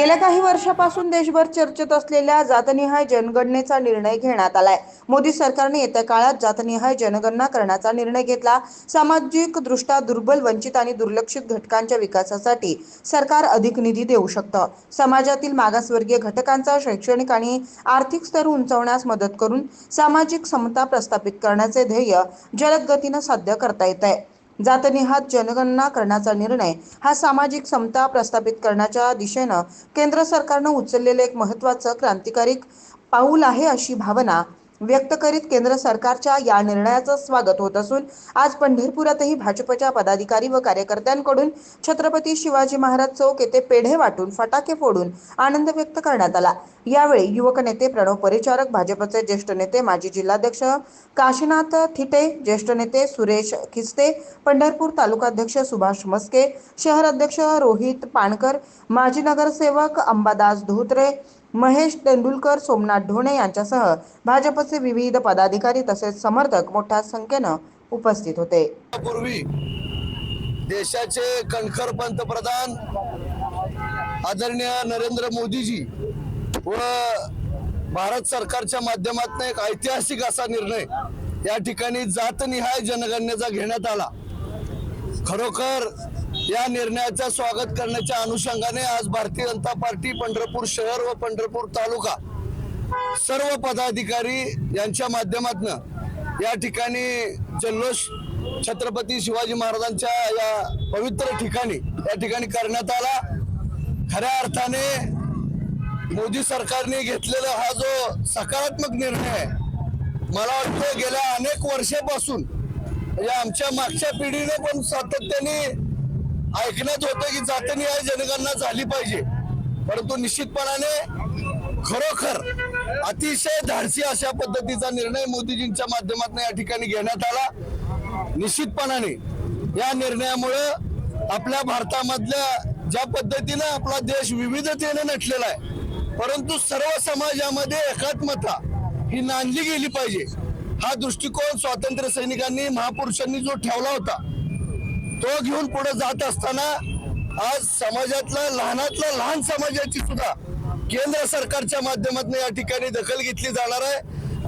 गेल्या काही वर्षापासून देशभर चर्चेत असलेल्या जातनिहाय जनगणनेचा निर्णय घेण्यात आलाय. मोदी सरकारने येत्या काळात जातनिहाय जनगणना करण्याचा निर्णय घेतला. सामाजिक दृष्ट्या दुर्बल वंचित आणि दुर्लक्षित घटकांच्या विकासासाठी सरकार अधिक निधी देऊ शकतं. समाजातील मागासवर्गीय घटकांचा शैक्षणिक आणि आर्थिक स्तर उंचावण्यास मदत करून सामाजिक समता प्रस्थापित करण्याचे ध्येय जलद गतीनं साध्य करता येत आहे. जातनिहात जनगणना करण्याचा निर्णय हा सामाजिक समता प्रस्थापित करण्याच्या दिशेनं केंद्र सरकारनं उचललेलं एक महत्त्वाचं क्रांतिकारी पाऊल आहे अशी भावना व्यक्त करीत केंद्र सरकारच्या या निर्णयाचं स्वागत होत असून आज पंढरपुरातही भाजपच्या पदाधिकारी व कार्यकर्त्यांकडून छत्रपती शिवाजी महाराज चौक येथे पेढे वाटून फटाके फोडून आनंद व्यक्त करण्यात आला. यावेळी युवक नेते प्रणव परिचारक भाजपचे ज्येष्ठ नेते माजी जिल्हाध्यक्ष काशीनाथ थिटे ज्येष्ठ नेते सुरेश खिस्ते पंढरपूर तालुकाध्यक्ष सुभाष मस्के शहर अध्यक्ष रोहित पाणकर माजी नगरसेवक अंबादास धोत्रे महेश तेंडुलकर सोमनाथ ढोणे यांच्यासह भाजपचे विविध पदाधिकारी तसेच समर्थक मोठ्या संख्येनं उपस्थित होते. पूर्वी देशाचे कणखर पंतप्रधान आदरणीय नरेंद्र मोदीजी व भारत सरकारच्या माध्यमातून एक ऐतिहासिक असा निर्णय या ठिकाणी जातनिहाय जनगणनेचा घेण्यात आला. खरोखर या निर्णयाचं स्वागत करण्याच्या अनुषंगाने आज भारतीय जनता पार्टी पंढरपूर शहर व पंढरपूर तालुका सर्व पदाधिकारी यांच्या माध्यमातून या ठिकाणी जल्लोष छत्रपती शिवाजी महाराजांच्या या पवित्र ठिकाणी या ठिकाणी करण्यात आला. खऱ्या अर्थाने मोदी सरकारने घेतलेला हा जो सकारात्मक निर्णय आहे मला वाटतं गेल्या अनेक वर्षापासून म्हणजे आमच्या मागच्या पिढीने पण सातत्याने ऐकण्यात होतं की जातनी आहे जनगणना झाली पाहिजे. परंतु निश्चितपणाने खरोखर अतिशय धाडसी अशा पद्धतीचा निर्णय मोदीजींच्या माध्यमातून या ठिकाणी घेण्यात आला. निश्चितपणाने या निर्णयामुळं आपल्या भारतामधल्या ज्या पद्धतीनं आपला देश विविधतेने नटलेला आहे परंतु सर्व समाजामध्ये एकात्मता ही नांदली गेली पाहिजे. हा दृष्टिकोन स्वातंत्र्य सैनिकांनी महापुरुषांनी जो ठेवला होता तो घेऊन पुढे जात असताना आज समाजातला लहानातल्या लहान समाजाची सुद्धा केंद्र सरकारच्या माध्यमातून या ठिकाणी दखल घेतली जाणार आहे.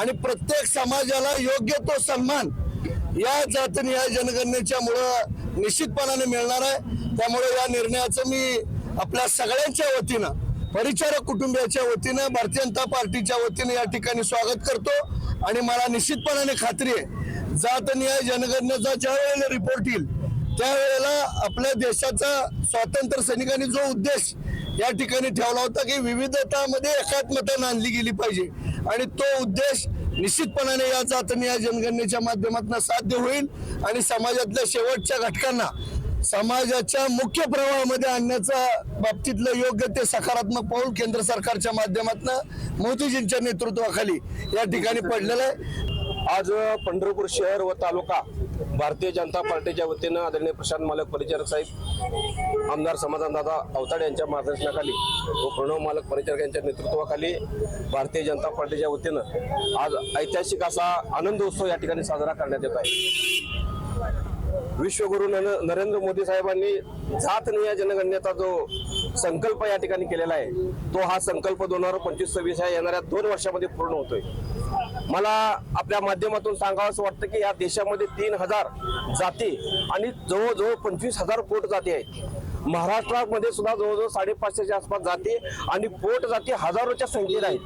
आणि प्रत्येक समाजाला योग्य तो सन्मान या जातनी या जनगणनेच्या मुळे निश्चितपणाने मिळणार आहे. त्यामुळे या निर्णयाचं मी आपल्या सगळ्यांच्या वतीनं परिचारक कुटुंबियाच्या वतीनं भारतीय जनता पार्टीच्या वतीनं या ठिकाणी स्वागत करतो. आणि मला निश्चितपणाने खात्री आहे जात न्याय जनगणनेचा ज्या वेळेला रिपोर्ट येईल त्यावेळेला आपल्या देशाचा स्वातंत्र्य सैनिकांनी जो उद्देश या ठिकाणी ठेवला होता की विविधतामध्ये एकात्मता नांदली गेली पाहिजे. आणि तो उद्देश निश्चितपणाने या जातने या जनगणनेच्या माध्यमातून साध्य होईल आणि समाजातल्या शेवटच्या घटकांना समाजाच्या मुख्य प्रवाहामध्ये आणण्याचा बाबतीतलं योग्य ते सकारात्मक पाऊल केंद्र सरकारच्या माध्यमातून मोदीजींच्या नेतृत्वाखाली या ठिकाणी पडलेलं आहे. आज पंढरपूर शहर व तालुका भारतीय जनता पार्टीच्या वतीनं आदरणीय प्रशांत मालक परिचारक साहेब आमदार समाधानदादा अवताडे यांच्या मार्गदर्शनाखाली व प्रणव मालक परिचारक यांच्या नेतृत्वाखाली भारतीय जनता पार्टीच्या वतीनं आज ऐतिहासिक असा आनंद उत्सव या ठिकाणी साजरा करण्यात येत आहे. विश्वगुरु नरेंद्र मोदी साहेबांनी जात निया जनगणनेचा जो संकल्प या ठिकाणी केलेला आहे तो हा संकल्प दोन हजार पंचवीस सव्वीस या येणाऱ्या दोन वर्षामध्ये पूर्ण होतोय. मला आपल्या माध्यमातून सांगावं असं वाटतं की या देशामध्ये तीन हजार जाती आणि जवळजवळ पंचवीस हजार पोट जाती आहेत. महाराष्ट्रामध्ये सुद्धा जवळजवळ साडेपाचशेच्या आसपास जाती आणि पोट जाती हजारोच्या संख्येत आहेत.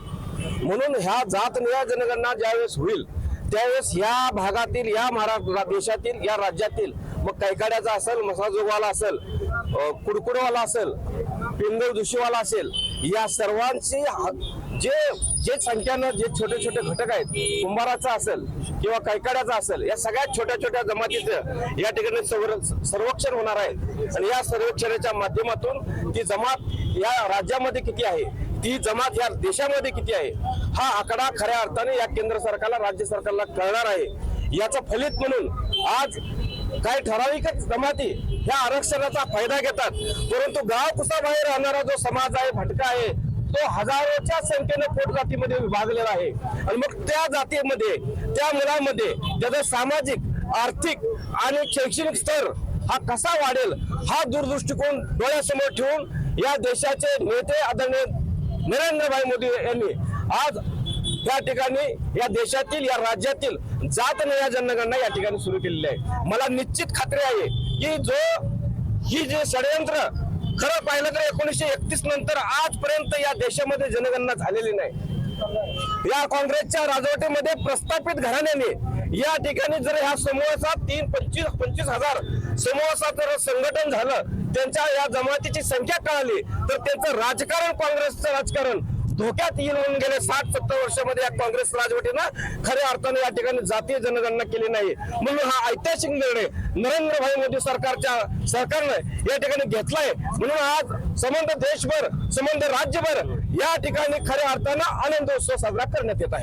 म्हणून ह्या जात निहाय जनगणना ज्यावेळेस होईल त्यावेळेस या भागातील या महाराष्ट्र देशातील या राज्यातील मग कैकाड्याचा असेल मसाजोगवाला असेल कुडकुडवाला असेल पिंगळ दुशीवाला असेल या सर्वांची जे जे संख्यानं जे छोटे छोटे घटक आहेत कुंभाराचा असेल किंवा कैकाड्याचा असेल या सगळ्यात छोट्या छोट्या जमातीचं या ठिकाणी सर्वेक्षण होणार आहे आणि या सर्वेक्षणाच्या माध्यमातून ती जमात या राज्यामध्ये किती आहे ती जमात या देशामध्ये किती आहे हा आकडा खऱ्या अर्थाने या केंद्र सरकारला राज्य सरकारला कळणार आहे. याचं फलित म्हणून आज काही ठराविकच जमाती ह्या आरक्षणाचा फायदा घेतात. परंतु गाव कुसाबाहेर राहणारा जो समाज आहे भटका आहे तो हजारोच्या संख्येनं पोट जातीमध्ये विभागलेला आहे. आणि मग त्या जातीमध्ये त्या मुलांमध्ये त्याचा सामाजिक आर्थिक आणि शैक्षणिक स्तर हा कसा वाढेल हा दूरदृष्टिकोन डोळ्यासमोर ठेवून या देशाचे नेते आदरणीय नरेंद्रभाई मोदी यांनी आज या ठिकाणी या देशातील या राज्यातील जात या जनगणना या ठिकाणी सुरू केलेली आहे. मला निश्चित खात्री आहे की जो ही जे षडयंत्र खरं पाहिलं तर एकोणीसशे एकतीस नंतर आजपर्यंत या देशामध्ये जनगणना झालेली नाही. या काँग्रेसच्या राजवटीमध्ये प्रस्थापित घराण्याने या ठिकाणी जर ह्या समूहाचा तीन पंचवीस पंचवीस हजार समूहाचा जर संघटन झालं त्यांच्या या जमातीची संख्या कळाली तर त्यांचं राजकारण काँग्रेसचं राजकारण धोक्यात येईल म्हणून गेले साठ सत्तर वर्षामध्ये या काँग्रेस राजवटीनं खऱ्या अर्थाने या ठिकाणी जातीय जनगणना केली नाही. म्हणून हा ऐतिहासिक निर्णय नरेंद्रभाई मोदी सरकारच्या सरकारनं या ठिकाणी घेतलाय. म्हणून आज संबंध देशभर संबंध राज्यभर या ठिकाणी खऱ्या अर्थानं आनंदोत्सव साजरा करण्यात येत आहे.